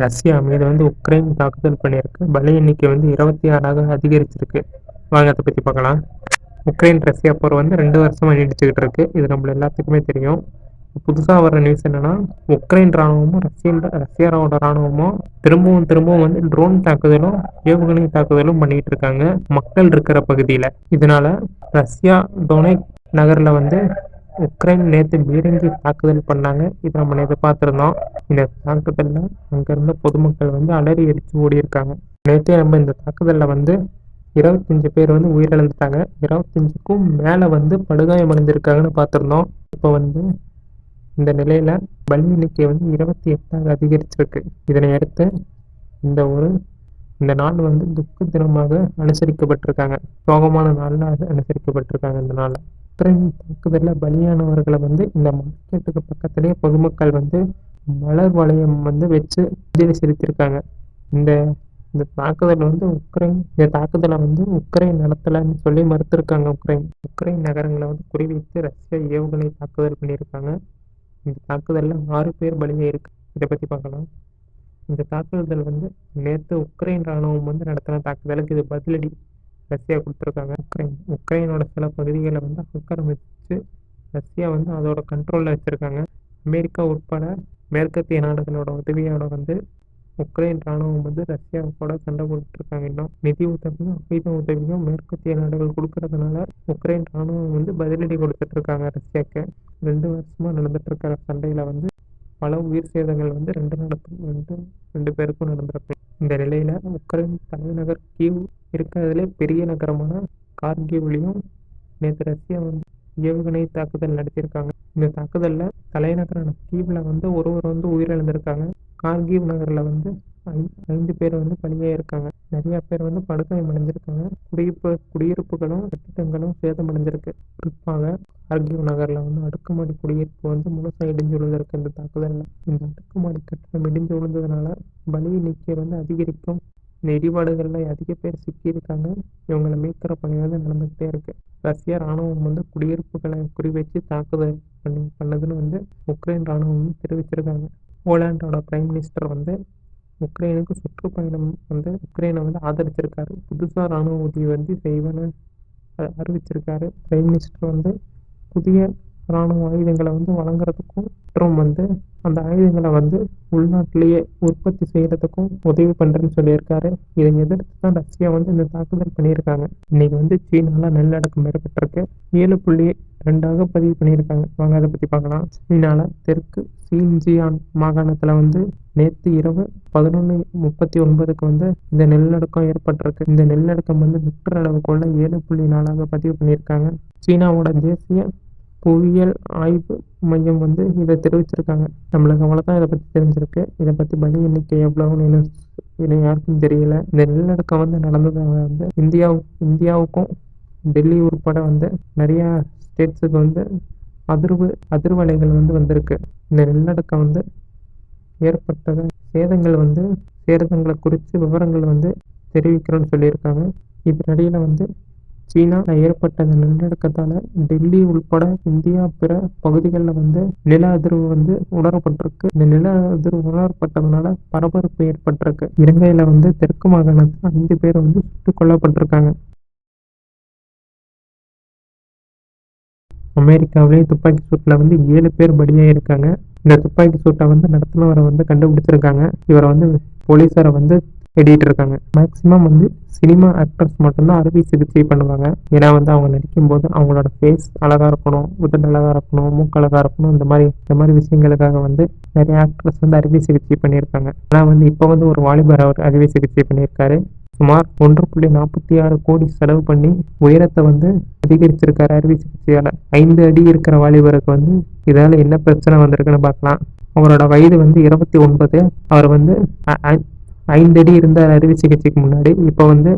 Russia மீது வந்து Ukraine தாக்குதல் பண்ணியிருக்கு. பலி எண்ணிக்கை வந்து இருபத்தி ஆறாக அதிகரிச்சிருக்கு. வாங்க அதை பற்றி பார்க்கலாம். உக்ரைன் ரஷ்யா போர் வந்து ரெண்டு வருஷமாக நீடிச்சுக்கிட்டு இருக்கு. இது நம்மள எல்லாத்துக்குமே தெரியும். புதுசாக வர நியூஸ் என்னன்னா உக்ரைன் ராணுவமும் ரஷ்யன் ரஷ்யாவோட ராணுவமும் திரும்பவும் திரும்பவும் வந்து ட்ரோன் தாக்குதலும் ஏவுகணை தாக்குதலும் பண்ணிட்டு இருக்காங்க. மக்கள் இருக்கிற பகுதியில். இதனால ரஷ்யா டொனேக் நகரில் வந்து உக்ரைன் நேற்று பீரங்கி தாக்குதல் பண்ணாங்க. இதை நம்ம நேற்று பார்த்துருந்தோம். இந்த தாக்குதலில் அங்கேருந்த பொதுமக்கள் வந்து அலறி அடித்து ஓடி இருக்காங்க நேற்றே நம்ம இந்த தாக்குதலில் வந்து இருபத்தஞ்சு பேர் வந்து உயிரிழந்துட்டாங்க. இருபத்தஞ்சுக்கும் மேலே வந்து படுகாயம் அடைஞ்சிருக்காங்கன்னு பார்த்துருந்தோம். இப்போ வந்து இந்த நிலையில் பலி எண்ணிக்கை வந்து இருபத்தி எட்டாக அதிகரிச்சிருக்கு. இதனை அடுத்து இந்த ஒரு இந்த நாள் வந்து துக்க தினமாக அனுசரிக்கப்பட்டிருக்காங்க. சோகமான நாளில் அது அனுசரிக்கப்பட்டிருக்காங்க இந்த நாளில். உக்ரைன் தாக்குதலில் பலியானவர்களை வந்து இந்த மார்க்கெட்டுக்கு பக்கத்துலேயே பொதுமக்கள் வந்து மலர் வளையம் வந்து வச்சு அஞ்சலி செலுத்தியிருக்காங்க. இந்த இந்த தாக்குதல் வந்து உக்ரைன் இந்த தாக்குதலை வந்து உக்ரைன் நடத்தலைன்னு சொல்லி மறுத்திருக்காங்க உக்ரைன். உக்ரைன் நகரங்களை வந்து குறிவைத்து ரஷ்யா ஏவுகணை தாக்குதல் பண்ணியிருக்காங்க. இந்த தாக்குதலில் ஆறு பேர் பலியாயிருக்கு இதை பற்றி பார்க்கலாம். இந்த தாக்குதல் வந்து நேற்று உக்ரைன் ராணுவம் வந்து நடத்தின தாக்குதலுக்கு இது பதிலடி. ரஷ்யா கொடுத்துருக்காங்க. உக்ரைன் உக்ரைனோட சில பகுதிகளை வந்து ஆக்கிரமிச்சு ரஷ்யா வந்து அதோட கண்ட்ரோலில் வச்சுருக்காங்க. அமெரிக்கா உட்பட மேற்கத்திய நாடுகளோட உதவியோட வந்து உக்ரைன் ராணுவம் வந்து ரஷ்யா கூட சண்டை போட்டுருக்காங்க இன்னும் நிதி உதவியும் ஆயுத உதவியும் மேற்கத்திய நாடுகள் கொடுக்கறதுனால உக்ரைன் ராணுவம் வந்து பதிலடி கொடுத்துட்டு இருக்காங்க ரஷ்யாவுக்கு ரெண்டு வருஷமாக நடந்துட்டு இருக்கிற வந்து பல உயிர் சேதங்கள் வந்து ரெண்டு நடத்தும் ரெண்டு ரெண்டு பேருக்கும் நடந்திருக்கு. இந்த நிலையில் உக்ரைன் தலைநகர் கீவ் இருக்கிறதுலே பெரிய நகரமான கார்கிவ்லையும் நேற்று ரஷ்யா வந்து ஏவுகணை தாக்குதல் நடத்தியிருக்காங்க. இந்த தாக்குதலில் தலைநகரான கீவில் வந்து ஒருவர் வந்து உயிரிழந்திருக்காங்க. கார்கிவ் நகரில் வந்து ஐ- ஐந்து பேர் வந்து பலியாக இருக்காங்க நிறைய பேர் வந்து படுகாயம் அடைஞ்சிருக்காங்க. குடியிருப்பு குடியிருப்புகளும் கட்டிடங்களும் சேதமடைஞ்சிருக்கு. குறிப்பாக கார்கிவ் நகரில் வந்து அடுக்குமாடி குடியிருப்பு வந்து முழுசாக இடிஞ்சு விழுந்திருக்கு இந்த தாக்குதலில். இந்த அடுக்குமாடி கட்டிடம் இடிஞ்சு விழுந்ததுனால பலி எண்ணிக்கை வந்து அதிகரிக்கும். இந்த அதிக பேர் சிக்கியிருக்காங்க. இவங்களை மீட்கிற பணி வந்து நடந்துகிட்டே இருக்கு. ரஷ்யா ராணுவம் வந்து குடியிருப்புகளை குறிவைச்சு தாக்குதல் பண்ணி பண்ணதுன்னு வந்து உக்ரைன் ராணுவம் வந்து தெரிவிச்சிருக்காங்க. போலாண்டோட பிரைம் மினிஸ்டர் வந்து உக்ரைனுக்கு சுற்றுப்பயணம் வந்து உக்ரைனை வந்து ஆதரிச்சிருக்காரு. புதுசாக ராணுவ உதவி வந்து செய்வேன்னு அறிவிச்சிருக்காரு. பிரைம் மினிஸ்டர் வந்து புதிய இராணுவ ஆயுதங்களை வந்து வழங்குறதுக்கும் மற்றும் வந்து அந்த ஆயுதங்களை வந்து உள்நாட்டிலேயே உற்பத்தி செய்யறதுக்கும் உதவி பண்றேன்னு சொல்லியிருக்காரு. இதை எதிர்த்து தான் ரஷ்யா வந்து இந்த தாக்குதல் பண்ணியிருக்காங்க. இன்னைக்கு வந்து சீனால நல்லடக்கம் ஏற்பட்டிருக்கு. ஏழு புள்ளி ரெண்டாக பதிவு பண்ணியிருக்காங்க. வாங்க அதை பத்தி பார்க்கலாம். சீனால தெற்கு சீன்ஜியான் மாகாணத்துல வந்து நேற்று இரவு பதினொன்று முப்பத்தி ஒன்பதுக்கு வந்து இந்த நிலநடுக்கம் ஏற்பட்டிருக்கு. இந்த நிலநடுக்கம் வந்து ரிக்டர் அளவுக்குள்ள ஏழு புள்ளி நாலாக பதிவு பண்ணியிருக்காங்க. சீனாவோட தேசிய புவியியல் ஆய்வு மையம் வந்து இதை தெரிவிச்சிருக்காங்க நம்மளுக்கு அவ்வளோதான் இதை பற்றி தெரிஞ்சிருக்கு. இதை பற்றி பலி எண்ணிக்கை எவ்வளோன்னு இன்னும் யாருக்கும் தெரியல. இந்த நிலநடுக்கம் வந்து நடந்ததால வந்து இந்தியாவு இந்தியாவுக்கும் டெல்லி உட்பட வந்து நிறையா ஸ்டேட்ஸுக்கு வந்து அதிர்வு அதிர்வலைகள் வந்து வந்திருக்கு. இந்த நிலநடுக்கம் வந்து ஏற்பட்டத சேதங்கள் வந்து சேதங்களை குறித்து விவரங்கள் வந்து தெரிவிக்கிறோன்னு சொல்லியிருக்காங்க. இதனடியில் வந்து சீனா ஏற்பட்ட இந்த நிலநடுக்கத்தால டெல்லி உள்பட இந்தியா பிற பகுதிகளில் வந்து நில அதிர்வு வந்து உணரப்பட்டிருக்கு. இந்த நில அதிர்வு உணரப்பட்டதுனால பரபரப்பு ஏற்பட்டிருக்கு. இலங்கையில வந்து தெற்கு மாகாணத்தில் ஐந்து பேர் வந்து சுட்டுக் கொல்லப்பட்டிருக்காங்க. அமெரிக்காவிலேயே துப்பாக்கி சூட்டில் வந்து ஏழு பேர் பலியாயிருக்காங்க. இந்த துப்பாக்கி சூட்டை வந்து நடத்தினவரை வந்து கண்டுபிடிச்சிருக்காங்க. இவரை வந்து போலீஸாரை வந்து தேடிட்டு இருக்காங்க மேக்ஸிமம் வந்து சினிமா ஆக்டர்ஸ் மட்டும்தான் அறுவை சிகிச்சை பண்ணுவாங்க. ஏன்னா வந்து அவங்க நடிக்கும் போது அவங்களோட ஃபேஸ் அழகாக இருக்கணும் உதடு அழகாக இருக்கணும் மூக்கு அழகாக இருக்கணும் இந்த மாதிரி இந்த மாதிரி விஷயங்களுக்காக வந்து நிறைய ஆக்டர்ஸ் வந்து அறுவை சிகிச்சை பண்ணியிருக்காங்க. ஆனால் வந்து இப்போ வந்து ஒரு வாலிபர் அவர் அறுவை சிகிச்சை பண்ணியிருக்காரு. சுமார் ஒன்று புள்ளி நாற்பத்தி ஆறு கோடி செலவு பண்ணி உயரத்தை வந்து அதிகரிச்சிருக்காரு அறுவை சிகிச்சையால். ஐந்து அடி இருக்கிற வாலிபருக்கு வந்து இதால் என்ன பிரச்சனை வந்திருக்குன்னு பார்க்கலாம். அவரோட வயது வந்து இருபத்தி ஒன்பது. அவர் வந்து ஐந்தடி இருந்த ஐந்து அடி இருந்தார் அறுவை சிகிச்சைக்கு முன்னாடி. இப்போ வந்து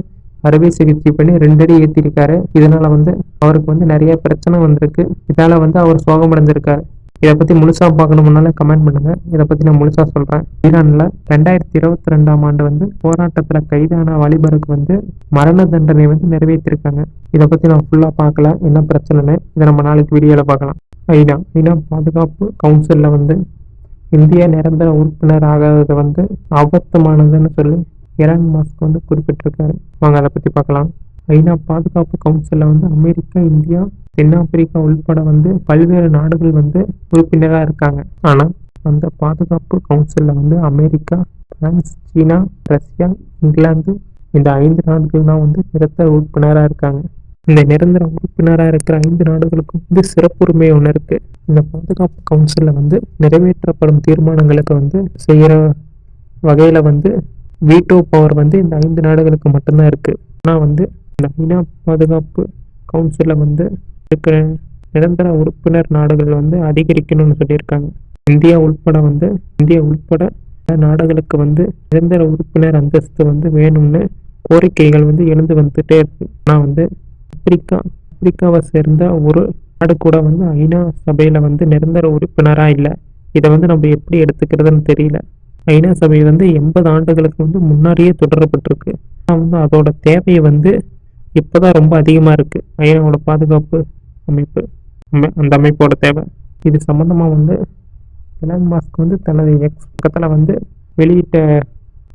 அறுவை சிகிச்சை பண்ணி ரெண்டு அடி ஏற்றிருக்காரு இதனால் வந்து அவருக்கு வந்து நிறைய பிரச்சனை வந்திருக்கு. இதனால் வந்து அவர் சோகமடைஞ்சிருக்காரு இதை பற்றி முழுசாக பார்க்கணும்னால கமெண்ட் பண்ணுங்கள் இதை பற்றி நான் முழுசாக சொல்கிறேன் ஈரானில் ரெண்டாயிரத்தி இருபத்தி ரெண்டாம் ஆண்டு வந்து போராட்டத்தில் கைதான வாலிபருக்கு வந்து மரண தண்டனை வந்து நிறைவேற்றிருக்காங்க. இதை பற்றி நான் ஃபுல்லாக பார்க்கல. என்ன பிரச்சனைன்னு இதை நம்ம நாளைக்கு வீடியோவில் பார்க்கலாம். ஐநா ஐநா பாதுகாப்பு கவுன்சிலில் வந்து இந்தியா நிரந்தர உறுப்பினர் வந்து ஆபத்தமானதுன்னு சொல்லி எலான் மாஸ்க் வந்து குறிப்பிட்டிருக்காரு. வாங்க அதை பற்றி பார்க்கலாம். ஐநா பாதுகாப்பு கவுன்சிலில் வந்து அமெரிக்கா இந்தியா தென்னாப்பிரிக்கா உள்பட வந்து பல்வேறு நாடுகள் வந்து உறுப்பினராக இருக்காங்க. ஆனால் அந்த பாதுகாப்பு கவுன்சிலில் வந்து America France China Russia England இந்த ஐந்து நாடுகள் தான் வந்து நிரந்தர உறுப்பினராக இருக்காங்க. இந்த நிரந்தர உறுப்பினராக இருக்கிற ஐந்து நாடுகளுக்கும் வந்து சிறப்புரிமை ஒன்று இருக்குது இந்த பாதுகாப்பு கவுன்சிலில் வந்து நிறைவேற்றப்படும் தீர்மானங்களுக்கு வந்து செய்கிற வகையில் வந்து வீட்டோ பவர் வந்து இந்த ஐந்து நாடுகளுக்கு மட்டும்தான் இருக்குது ஆனால் வந்து இந்த ஐநா பாதுகாப்பு கவுன்சிலில் வந்து இருக்கிற நிரந்தர உறுப்பினர் நாடுகள் வந்து அதிகரிக்கணும்னு சொல்லியிருக்காங்க. இந்தியா உள்பட வந்து இந்தியா உள்பட நாடுகளுக்கு வந்து நிரந்தர உறுப்பினர் அந்தஸ்து வந்து வேணும்னு கோரிக்கைகள் வந்து எழுந்து வந்துட்டே இருக்கு. ஆனால் வந்து ஆப்பிரிக்கா ஆப்பிரிக்காவை சேர்ந்த ஒரு நாடு கூட வந்து ஐநா சபையில் வந்து நிரந்தர உறுப்பினராக இல்லை. இதை வந்து நம்ம எப்படி எடுத்துக்கிறதுன்னு தெரியல. ஐநா சபை வந்து எண்பது ஆண்டுகளுக்கு வந்து முன்னாடியே தொடரப்பட்டிருக்கு. ஆனால் வந்து அதோட தேவையை வந்து இப்போ தான் ரொம்ப அதிகமாக இருக்குது ஐநாவோட பாதுகாப்பு அமைப்பு அமை- அந்த அமைப்போட தேவை. இது சம்மந்தமாக வந்து எலான் மாஸ்க் வந்து தனது எக்ஸ் பக்கத்தில் வந்து வெளியிட்ட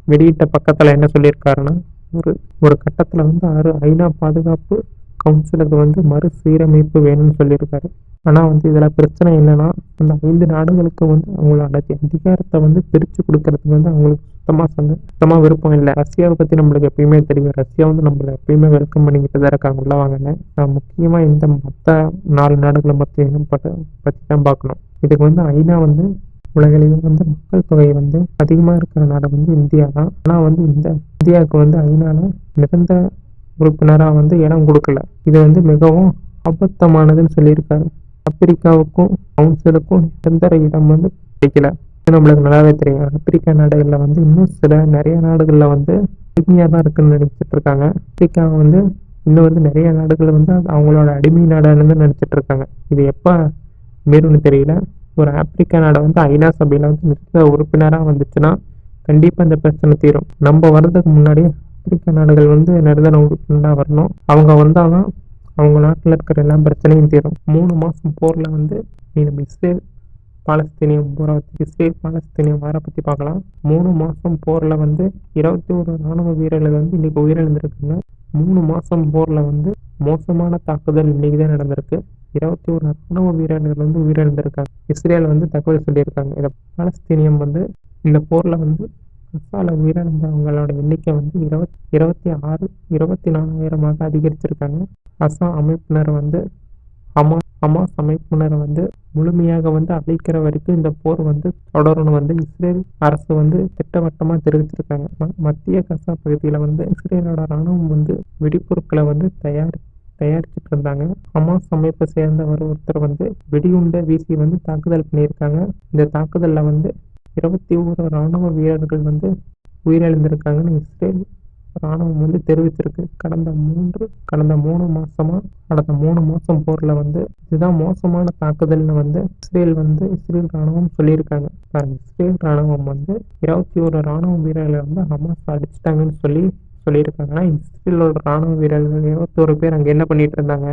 வெளியிட்ட பக்கத்தில் என்ன சொல்லியிருக்காருன்னா ஒரு ஒரு கட்டத்தில் வந்து ஆறு ஐநா பாதுகாப்பு கவுன்சிலுக்கு வந்து மறுசீரமைப்பு வேணும்னு சொல்லியிருக்காரு. ஆனால் வந்து இதில் பிரச்சனை என்னன்னா அந்த ஐந்து நாடுகளுக்கு வந்து அவங்களோட அதிகாரத்தை வந்து பிரித்து கொடுக்கறதுக்கு வந்து அவங்களுக்கு சுத்தமாக சொந்த சுத்தமாக விருப்பம் இல்லை. ரஷ்யாவை பற்றி நம்மளுக்கு எப்பயுமே தெரியும். ரஷ்யா வந்து நம்மளை எப்பயுமே வெல்கம் பண்ணிக்கிட்டு தான் இருக்காங்க உள்ள வாங்கினேன். முக்கியமாக இந்த மற்ற நாலு நாடுகளை பற்றி பற்றி தான் பார்க்கணும். இதுக்கு வந்து ஐநா வந்து உலகிலேயே வந்து மக்கள் தொகை வந்து அதிகமாக இருக்கிற நாடு வந்து இந்தியா தான் ஆனால் வந்து இந்த இந்தியாவுக்கு வந்து ஐநாவில் நிரந்தர உறுப்பினராக வந்து இடம் கொடுக்கல. இது வந்து மிகவும் அபத்தமானதுன்னு சொல்லியிருக்காரு. ஆப்பிரிக்காவுக்கும் கவுன்சிலுக்கும் நிரந்தர இடம் வந்து கிடைக்கல. இது நம்மளுக்கு நல்லாவே தெரியும். ஆப்பிரிக்கா நாடுகளில் வந்து இன்னும் சில நிறைய நாடுகளில் வந்து அடிமையாக தான் இருக்குன்னு நினச்சிட்டு இருக்காங்க. ஆப்பிரிக்கா வந்து இன்னும் வந்து நிறைய நாடுகள் வந்து அது அவங்களோட அடிமை நாடானு நினச்சிட்டு இருக்காங்க. இது எப்போ மீறும்னு தெரியல. ஒரு ஆப்பிரிக்கா நாடை வந்து ஐநா சபையில் வந்து நிற்க உறுப்பினராக வந்துச்சுன்னா கண்டிப்பாக இந்த பிரச்சனை தீரும். நம்ம வர்றதுக்கு முன்னாடி ஆப்பிரிக்க நாடுகள் வந்து நிரந்தர உறுப்பினராக வரணும். அவங்க வந்தால்தான் அவங்க நாட்டில் இருக்கிற எல்லா பிரச்சனையும் தீரும். மூணு மாதம் போரில் வந்து நீ நம்ம இஸ்ரேல் பாலஸ்தீனியம் போரை இஸ்ரேல் பாலஸ்தீனியம் வாரை பற்றி பார்க்கலாம். மூணு மாதம் போரில் வந்து இருபத்தி ஒரு ராணுவ வீரர்கள் வந்து இன்றைக்கி உயிரிழந்திருக்காங்க. மூணு மாதம் போரில் வந்து மோசமான தாக்குதல் இன்னைக்கு தான் நடந்திருக்கு. இருபத்தி ஒரு ராணுவ வீரர்கள் வந்து உயிரிழந்திருக்காங்க. இஸ்ரேல் வந்து தகவல் சொல்லியிருக்காங்க. இதை பாலஸ்தீனியம் வந்து இந்த போரில் வந்து கசால உயிரிழந்தவங்களோட எண்ணிக்கை வந்து இருபத் இருபத்தி ஆறு இருபத்தி நாலாயிரமாக அதிகரிச்சிருக்காங்க. அசாம் அமைப்பினர் வந்து ஹமா ஹமாஸ் அமைப்பினரை வந்து முழுமையாக வந்து அழிக்கிற வரைக்கும் இந்த போர் வந்து தொடரும்னு வந்து இஸ்ரேல் அரசு வந்து திட்டவட்டமாக தெரிவிச்சிருக்காங்க. மத்திய கசா பகுதியில் வந்து இஸ்ரேலோட ராணுவம் வந்து வெடிப்பொருட்களை வந்து தயார் தயாரிச்சுட்டு இருந்தாங்க. ஹமாஸ் அமைப்பை சேர்ந்தவர் ஒருத்தர் வந்து வெடிகுண்டை வீசி வந்து தாக்குதல் பண்ணியிருக்காங்க. இந்த தாக்குதலில் வந்து இருபத்தி ஓரு ராணுவ வீரர்கள் வந்து உயிரிழந்திருக்காங்கன்னு இஸ்ரேல் ராணுவம் வந்து தெரிவிச்சிருக்கு கடந்த மூன்று கடந்த மூணு மாசமா கடந்த மூணு மாசம் போர்ல வந்து இதுதான் மோசமான தாக்குதல்னு வந்து இஸ்ரேல் வந்து இஸ்ரேல் ராணுவம் சொல்லியிருக்காங்க. பாருங்க, இஸ்ரேல் ராணுவம் வந்து இருபத்தி ஒரு ராணுவ வீரர்களை வந்து ஹமாஸ் அடிச்சிட்டாங்கன்னு சொல்லி சொல்லியிருக்காங்க. ஆனா இஸ்ரேலோட ராணுவ வீரர்கள் இருபத்தோரு பேர் அங்க என்ன பண்ணிட்டு இருந்தாங்க?